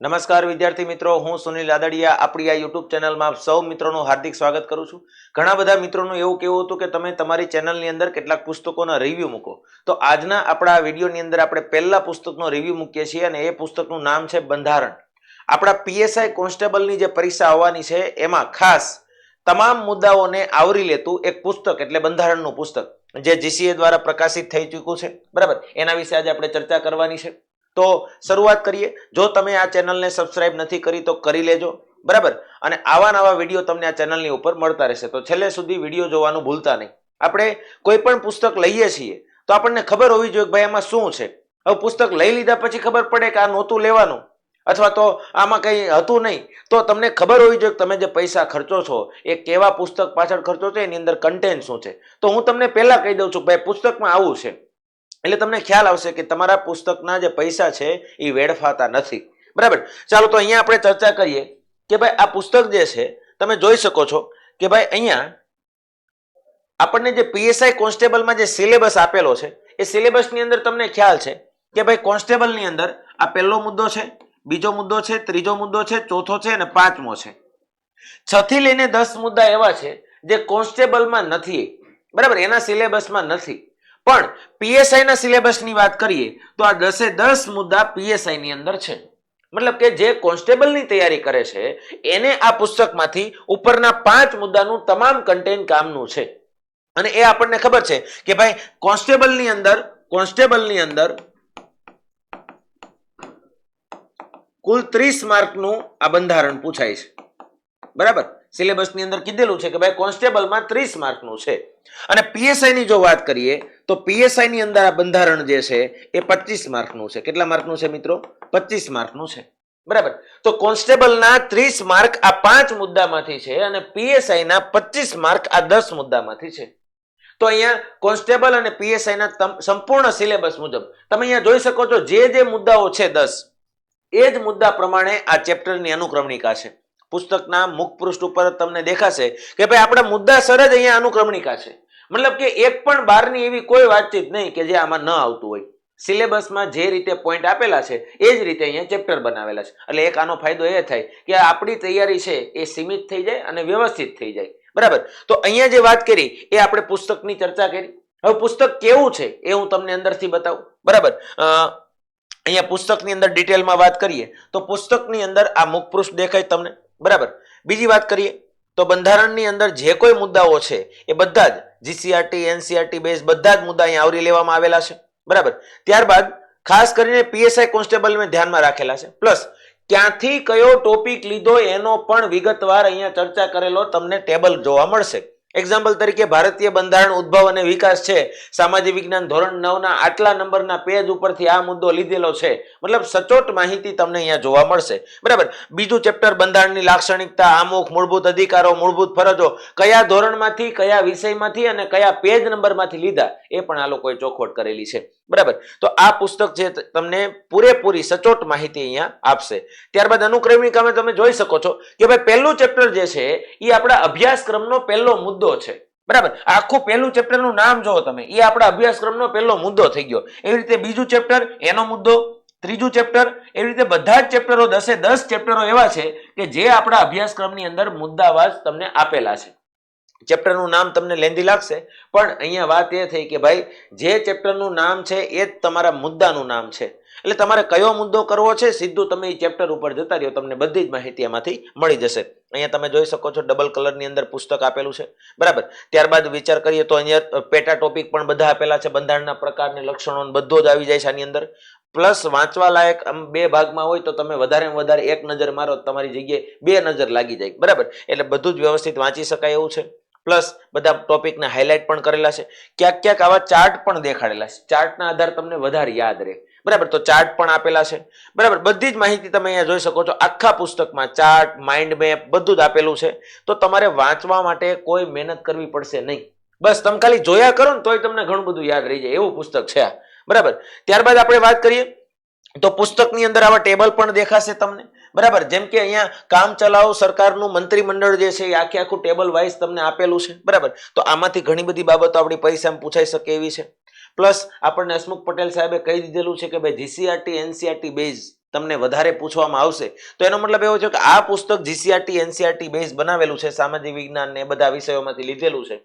નમસ્કાર વિદ્યાર્થી મિત્રો, હું સુનિલ આદડિયા. આપણી આ યુટ્યુબ ચેનલમાં સૌ મિત્રોનું હાર્દિક સ્વાગત કરું છું. ઘણા બધા મિત્રોનું એવું કહેવું હતું કે તમે તમારી ચેનલની અંદર કેટલાક પુસ્તકોના રિવ્યૂ મૂકો. તો આજના આપણા આ વિડીયોની અંદર આપણે પહેલા પુસ્તકનો રિવ્યૂ મૂકીએ છીએ અને એ પુસ્તકનું નામ છે બંધારણ. આપણા પીએસઆઈ કોન્સ્ટેબલની જે પરીક્ષા આવવાની છે, એમાં ખાસ તમામ મુદ્દાઓને આવરી લેતું એક પુસ્તક, એટલે બંધારણનું પુસ્તક, જે જીસીએ દ્વારા પ્રકાશિત થઈ ચૂક્યું છે. બરાબર? એના વિશે આજે આપણે ચર્ચા કરવાની છે. તો શરૂઆત કરીએ. જો તમે આ ચેનલને સબસ્ક્રાઇબ નથી કરી, તો કરી લેજો. બરાબર? અને આવા નવા વીડિયો તમને આ ચેનલની ઉપર મળતા રહેશે. તો છેલ્લે સુધી વીડિયો જોવાનું ભૂલતા નહીં. આપણે કોઈ પણ પુસ્તક લઈએ છીએ, તો આપણને ખબર હોવી જોઈએ કે ભાઈ આમાં શું છે. હવે પુસ્તક લઈ લીધા પછી ખબર પડે કે આ નહોતું લેવાનું. અથવા તો આમાં કંઈ હતું નહીં. તો તમને ખબર હોવી જોઈએ કે તમે જે પૈસા ખર્ચો છો, એ કેવા પુસ્તક પાછળ ખર્ચો છે, એની અંદર કન્ટેન્ટ શું છે. તો હું તમને પહેલાં કહી દઉં છું ભાઈ પુસ્તકમાં આવું છે. એટલે તમને ખ્યાલ આવશે કે તમારા પુસ્તકના જે પૈસા છે, એ વેડફાતા નથી. બરાબર? ચાલો તો અહીંયા આપણે ચર્ચા કરીએ કે ભાઈ આ પુસ્તક જે છે, તમે જોઈ શકો છો કે ભાઈ અહીંયા આપણને જે પીએસઆઈ કોન્સ્ટેબલમાં જે સિલેબસ આપેલો છે, એ સિલેબસની અંદર તમને ખ્યાલ છે કે ભાઈ કોન્સ્ટેબલની અંદર આ પહેલો મુદ્દો છે, બીજો મુદ્દો છે, ત્રીજો મુદ્દો છે, ચોથો છે અને પાંચમો છે. છ થી લઈને દસ મુદ્દા એવા છે જે કોન્સ્ટેબલમાં નથી. બરાબર? એના સિલેબસમાં નથી. પણ પીએસઆઈ ના સિલેબસની વાત કરીએ, તો આ દસે દસ મુદ્દા પીએસઆઈ ની અંદર છે. મતલબ કે જે કોન્સ્ટેબલની તૈયારી કરે છે, એને આ પુસ્તકમાંથી ઉપરના પાંચ મુદ્દાનું તમામ કન્ટેન્ટ કામનું છે. અને એ આપણને ખબર છે કે ભાઈ કોન્સ્ટેબલની અંદર કોન્સ્ટેબલની અંદર કુલ ત્રીસ માર્કનું આ બંધારણ પૂછાય છે. બરાબર? સિલેબસની અંદર કીધેલું છે કે ભાઈ કોન્સ્ટેબલમાં ત્રીસ માર્કનું છે. અને પીએસઆઈ ની જો વાત કરીએ તો પીએસઆઈ ની અંદર આ બંધારણ જે છે એ પચીસ માર્કનું છે. કેટલા માર્કનું છે મિત્રો? પચીસ માર્કનું છે. બરાબર? તો કોન્સ્ટેબલના ત્રીસ માર્ક આ પાંચ મુદ્દામાંથી છે અને પીએસઆઈ ના પચીસ માર્ક આ દસ મુદ્દામાંથી છે. તો અહીંયા કોન્સ્ટેબલ અને પીએસઆઈ ના તમ- સંપૂર્ણ સિલેબસ મુજબ, તમે અહીંયા જોઈ શકો છો જે જે મુદ્દાઓ છે દસ, એ જ મુદ્દા પ્રમાણે આ ચેપ્ટરની અનુક્રમણિકા છે. પુસ્તકના મુખ પૃષ્ઠ ઉપર તમને દેખાશે કે ભાઈ આપણા મુદ્દાસર જ અહીંયા અનુક્રમણિકા છે. મતલબ કે એક પણ બારની એવી કોઈ વાતચીત નહીં કે જે આમાં ન આવતું હોય. સિલેબસમાં જે રીતે પોઈન્ટ આપેલા છે, એ જ રીતે અહીંયા ચેપ્ટર બનાવેલા છે. એટલે એક આનો ફાયદો એ થાય કે આપણી તૈયારી છે એ સીમિત થઈ જાય અને વ્યવસ્થિત થઈ જાય. બરાબર? તો અહીંયા જે વાત કરી, એ આપણે પુસ્તકની ચર્ચા કરી. હવે પુસ્તક કેવું છે એ હું તમને અંદરથી બતાવું. બરાબર? અહીંયા પુસ્તકની અંદર ડિટેલમાં વાત કરીએ, તો પુસ્તકની અંદર આ મુખપૃષ્ઠ દેખાય તમને. બરાબર? બીજી વાત કરીએ, તો બંધારણની અંદર જે કોઈ મુદ્દાઓ છે એ બધા જ જીસીઆરટી એનસીઆરટી બેઝ બધા જ મુદ્દા અહીંયા આવરી લેવામાં આવેલા છે. બરાબર? ત્યારબાદ ખાસ કરીને પીએસઆઈ કોન્સ્ટેબલ મેં ધ્યાનમાં રાખેલા છે. પ્લસ ક્યાંથી કયો ટોપિક લીધો એનો પણ વિગતવાર અહીંયા ચર્ચા કરેલો તમને ટેબલ જોવા મળશે. એક્ઝામ્પલ તરીકે ભારતીય બંધારણ ઉદ્ભવ અને વિકાસ છે. સામાજિક વિજ્ઞાન ધોરણ નવના આટલા નંબરના પેજ ઉપરથી આ મુદ્દો લીધેલો છે. મતલબ સચોટ માહિતી તમને અહીંયા જોવા મળશે. બરાબર? બીજું ચેપ્ટર બંધારણની લાક્ષણિકતા, આમુખ, મૂળભૂત અધિકારો, મૂળભૂત ફરજો. કયા ધોરણમાંથી, કયા વિષયમાંથી અને કયા પેજ નંબરમાંથી લીધા એ પણ આ લોકોએ ચોખવટ કરેલી છે. બરાબર? તો આ પુસ્તક છે તમને પૂરેપૂરી સચોટ માહિતી અહીંયા આપશે. ત્યારબાદ અનુક્રમિકામાં તમે જોઈ શકો છો કે ભાઈ પહેલું ચેપ્ટર જે છે એ આપણા અભ્યાસક્રમનો પહેલો મુદ્દો છે. બરાબર? આખું પહેલું ચેપ્ટરનું નામ જુઓ તમે. એ આપણા અભ્યાસક્રમનો પહેલો મુદ્દો થઈ ગયો. એવી રીતે બીજું ચેપ્ટર, એનો મુદ્દો. ત્રીજું ચેપ્ટર, એવી રીતે બધા જ ચેપ્ટરો દસે દસ ચેપ્ટરો એવા છે કે જે આપણા અભ્યાસક્રમની અંદર મુદ્દાવાજ તમને આપેલા છે. ચેપ્ટરનું નામ તમને લેન્ધી લાગશે, પણ અહીંયા વાત એ થઈ કે ભાઈ, જે ચેપ્ટરનું નામ છે એ જ તમારા મુદ્દાનું નામ છે. એટલે તમારે કયો મુદ્દો કરવો છે, સીધું તમે એ ચેપ્ટર ઉપર જતા રહ્યો, તમને બધી જ માહિતી એમાંથી મળી જશે. અહીંયા તમે જોઈ શકો છો ડબલ કલરની અંદર પુસ્તક આપેલું છે. બરાબર. ત્યારબાદ વિચાર કરીએ તો અહીંયા પેટા ટોપિક પણ બધા આપેલા છે. બંધારણના પ્રકારને લક્ષણો બધો જ આવી જાય છે આની અંદર. પ્લસ વાંચવા લાયક આમ બે ભાગમાં હોય તો તમે વધારે વધારે એક નજર મારો તમારી જગ્યાએ બે નજર લાગી જાય. બરાબર. એટલે બધું જ વ્યવસ્થિત વાંચી શકાય એવું છે. પ્લસ બધા ટોપિકને હાઇલાઇટ પણ કરેલા છે. ક્યાંક ક્યાંક આવા ચાર્ટ પણ દેખાડેલા છે. ચાર્ટના આધાર તમને વધારે યાદ રહે. બરાબર, તો ચાર્ટ પણ આપેલા છે. બરાબર, બધી જ માહિતી તમે અહીંયા જોઈ શકો છો. આખા પુસ્તકમાં ચાર્ટ માઇન્ડ મેપ બધું જ આપેલું છે. તો તમારે વાંચવા માટે કોઈ મહેનત કરવી પડશે નહીં. બસ, તમે ખાલી જોયા કરો ને તોય તમને ઘણું બધું યાદ રહી જાય. એવું પુસ્તક છે આ. બરાબર, ત્યારબાદ આપણે વાત કરીએ. તો પુસ્તકની અંદર આવા ટેબલ પણ દેખાશે તમને. બરાબર, જેમ કે અહીંયા કામ ચલાવ સરકારનું મંત્રીમંડળ જે છે એ આખે આખું ટેબલ વાઇઝ તમને આપેલું છે. બરાબર, તો આમાંથી ઘણી બધી બાબતો આપણી પરીક્ષામાં પૂછાઈ શકે એવી છે. પ્લસ આપણને હસમુખ પટેલ સાહેબે કહી દીધેલું છે કે ભાઈ જીસીઆરટી એનસીઆરટી બેઝ તમને વધારે પૂછવામાં આવશે. તો એનો મતલબ એવો છે કે આ પુસ્તક જીસીઆરટી એનસીઆરટી બેઝ બનાવેલું છે, સામાજિક વિજ્ઞાન ને બધા વિષયોમાંથી લીધેલું છે.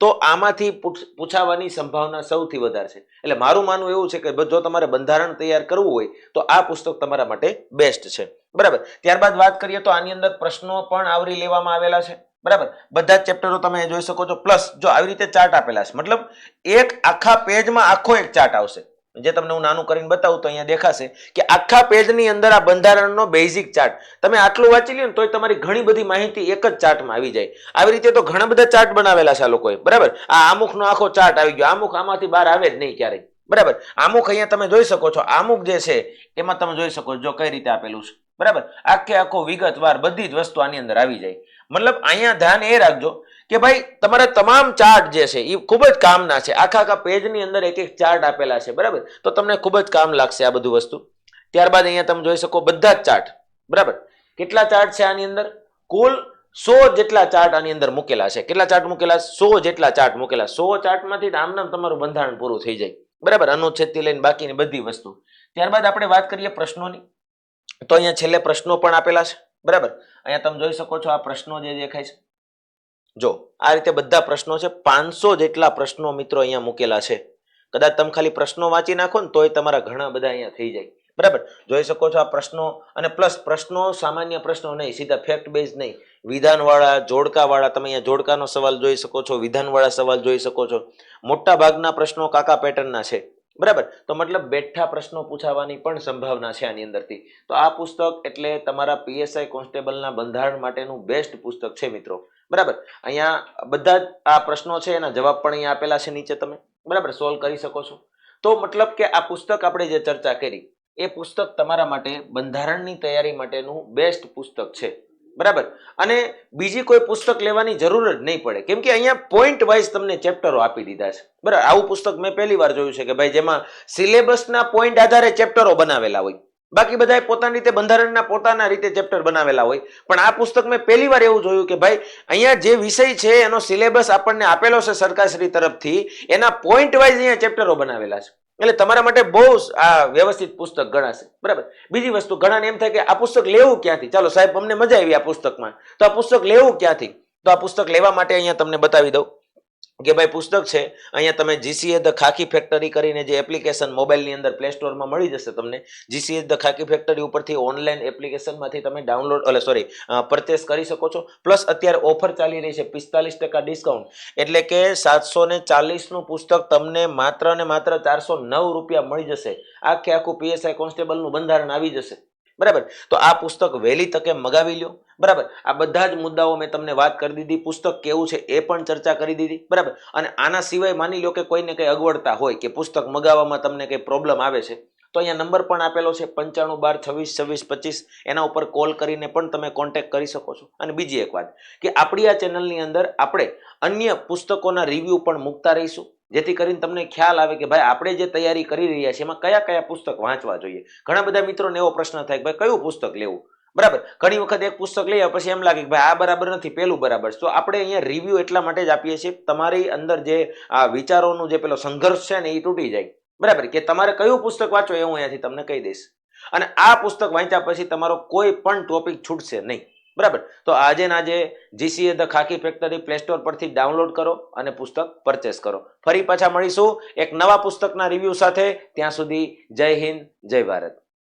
તો આમાંથી પૂછાવાની સંભાવના સૌથી વધારે છે. એટલે મારું માનવું એવું છે કે જો તમારે બંધારણ તૈયાર કરવું હોય, તો આ પુસ્તક તમારા માટે બેસ્ટ છે. બરાબર? ત્યારબાદ વાત કરીએ તો આની અંદર પ્રશ્નો પણ આવરી લેવામાં આવેલા છે. બરાબર? બધા જ ચેપ્ટરો તમે જોઈ શકો છો. પ્લસ જો આવી રીતે ચાર્ટ આપેલા છે, મતલબ એક આખા પેજમાં આખો એક ચાર્ટ આવશે. જે તમને હું નાનું કરીને બતાવું તો અહીંયા દેખાશે કે આખા પેજની અંદર આ બંધારણનો બેઝિક ચાર્ટ તમે આટલું વાંચી લ્યો ને તોય તમારી ઘણી બધી માહિતી એક જ ચાર્ટમાં આવી જાય. આવી રીતે તો ઘણા બધા ચાર્ટ બનાવેલા છે આ લોકોએ. બરાબર? આ આમુખનો આખો ચાર્ટ આવી ગયો. આમુખ આમાંથી બહાર આવે જ નહીં ક્યારેય. બરાબર? આમુખ અહીંયા તમે જોઈ શકો છો. આમુખ જે છે, એમાં તમે જોઈ શકો છો જો કઈ રીતે આપેલું છે. બરાબર? આખે આખો વિગતવાર બધી જ વસ્તુ આની અંદર આવી જાય. મતલબ અહીંયા ધ્યાન એ રાખજો કે ભાઈ તમારા તમામ ચાર્ટ જે છે એ ખૂબ જ કામના છે. આખા આખા પેજની અંદર એક એક ચાર્ટ આપેલા છે, બરાબર? તો તમને ખૂબ જ કામ લાગશે આ બધું વસ્તુ. ત્યારબાદ અહીંયા તમે જોઈ શકો બધા જ ચાર્ટ બરાબર? કેટલા ચાર્ટ છે આની અંદર? કુલ સો જેટલા ચાર્ટ આની અંદર મૂકેલા છે. કેટલા ચાર્ટ મૂકેલા? સો જેટલા ચાર્ટ મૂકેલા. સો ચાર્ટમાંથી આમનામ તમારું બંધારણ પૂરું થઈ જાય. બરાબર? અનુચ્છેદથી લઈને બાકીની બધી વસ્તુ. ત્યારબાદ આપણે વાત કરીએ પ્રશ્નોની. તો અહીંયા છેલ્લે પ્રશ્નો પણ આપેલા છે. બરાબર? અહીંયા તમે જોઈ શકો છો આ પ્રશ્નો જે દેખાય છે. જો, આ રીતે બધા પ્રશ્નો છે, પાંચસો જેટલા પ્રશ્નો મિત્રો અહીંયા મૂકેલા છે. કદાચ તમે ખાલી પ્રશ્નો વાંચી નાખો ને તોય તમારા ઘણા બધા અહીંયા થઈ જાય. બરાબર? જોઈ શકો છો આ પ્રશ્નો, અને પ્લસ પ્રશ્નો સામાન્ય પ્રશ્નો નહીં, સીધા ફેક્ટ બેઝ નહીં. વિધાનવાળા, જોડકાવાળા, તમે અહીંયા જોડકાનો સવાલ જોઈ શકો છો, વિધાનવાળા સવાલ જોઈ શકો છો. મોટા ભાગના પ્રશ્નો કાકા પેટર્નના છે. બરાબર? તો મતલબ બેઠા પ્રશ્નો પૂછાવાની પણ સંભાવના છે આની અંદરથી. તો આ પુસ્તક એટલે તમારા પીએસઆઈ કોન્સ્ટેબલના બંધારણ માટેનું બેસ્ટ પુસ્તક છે મિત્રો. બરાબર? અહીંયા બધા જ આ પ્રશ્નો છે, એના જવાબ પણ અહીંયા આપેલા છે નીચે તમે. બરાબર? સોલ્વ કરી શકો છો. તો મતલબ કે આ પુસ્તક આપણે જે ચર્ચા કરી, એ પુસ્તક તમારા માટે બંધારણની તૈયારી માટેનું બેસ્ટ પુસ્તક છે. બરાબર? અને બીજી કોઈ પુસ્તક લેવાની જરૂર જ નહીં પડે. કેમ કે અહીંયા પોઈન્ટ વાઇઝ તમને ચેપ્ટરો આપી દીધા છે. બરાબર? આવું પુસ્તક મેં પહેલી વાર જોયું છે કે ભાઈ જેમાં સિલેબસના પોઈન્ટ આધારે ચેપ્ટરો બનાવેલા હોય. બાકી બધાએ પોતાની રીતે બંધારણના પોતાના રીતે ચેપ્ટર બનાવેલા હોય. પણ આ પુસ્તક મેં પહેલી વાર એવું જોયું કે ભાઈ અહીંયા જે વિષય છે એનો સિલેબસ આપણને આપેલો છે સરકારશ્રી તરફથી, એના પોઈન્ટ વાઇઝ અહીંયા ચેપ્ટરો બનાવેલા છે. એટલે તમારા માટે બહુ આ વ્યવસ્થિત પુસ્તક ગણાશે. બરાબર? બીજી વસ્તુ, ઘણાને એમ થાય કે આ પુસ્તક લેવું ક્યાંથી? ચાલો સાહેબ, અમને મજા આવી આ પુસ્તકમાં. તો આ પુસ્તક લેવું ક્યાંથી? તો આ પુસ્તક લેવા માટે અહીંયા તમને બતાવી દઉં. કે ભાઈ પુસ્તક છે, અહીંયા તમે જીસીએ ધ ખાકી ફેક્ટરી કરીને જે એપ્લિકેશન મોબાઈલની અંદર પ્લે સ્ટોરમાં મળી જશે તમને. જીસીએ ધ ખાકી ફેક્ટરી ઉપરથી ઓનલાઈન એપ્લિકેશનમાંથી તમે ડાઉનલોડ એટલે સોરી પરચેસ કરી શકો છો. પ્લસ અત્યારે ઓફર ચાલી રહી છે, પિસ્તાલીસ ટકા ડિસ્કાઉન્ટ એટલે કે સાતસો ને ચાલીસનું પુસ્તક તમને માત્ર ને માત્ર ચારસો નવ રૂપિયા મળી જશે. આખે આખું પીએસઆઈ કોન્સ્ટેબલનું બંધારણ આવી જશે. બરાબર? તો આ પુસ્તક વહેલી તકે મગાવી લ્યો. બરાબર? આ બધા જ મુદ્દાઓ મેં તમને વાત કરી દીધી. પુસ્તક કેવું છે એ પણ ચર્ચા કરી દીધી. બરાબર? અને આના સિવાય માની લો કે કોઈને કંઈ અગવડતા હોય કે પુસ્તક મગાવવામાં તમને કંઈ પ્રોબ્લેમ આવે છે, તો અહીંયા નંબર પણ આપેલો છે પંચાણું બાર છવ્વીસ છવ્વીસ પચીસ. એના ઉપર કોલ કરીને પણ તમે કોન્ટેક્ટ કરી શકો છો. અને બીજી એક વાત કે આપણી આ ચેનલની અંદર આપણે અન્ય પુસ્તકોના રિવ્યૂ પણ મૂકતા રહીશું. જેથી કરીને તમને ખ્યાલ આવે કે ભાઈ, આપણે જે તૈયારી કરી રહ્યા છીએ, એમાં કયા કયા પુસ્તક વાંચવા જોઈએ? ઘણા બધા મિત્રોને એવો પ્રશ્ન થાય કે ભાઈ, કયું પુસ્તક લેવું? બરાબર. ઘણી વખત એક પુસ્તક લઈએ, પછી એમ લાગે કે ભાઈ, આ બરાબર નથી, પેલું બરાબર. તો આપણે અહીંયા રિવ્યૂ એટલા માટે જ આપીએ છીએ, તમારી અંદર જે આ વિચારોનું જે પેલો સંઘર્ષ છે ને, એ તૂટી જાય. બરાબર. કે તમારે કયું પુસ્તક વાંચો એ હું અહીંયાથી તમને કહી દઈશ. અને આ પુસ્તક વાંચ્યા પછી તમારો કોઈ પણ ટોપિક છૂટશે નહીં. બરાબર? તો આજે ના જે GCA the khaki factory play store પરથી ડાઉનલોડ કરો અને પુસ્તક પરચેસ કરો. ફરી પાછા મળીશું એક નવા પુસ્તકના રિવ્યૂ સાથે. ત્યાં સુધી જય હિન્દ, જય ભારત.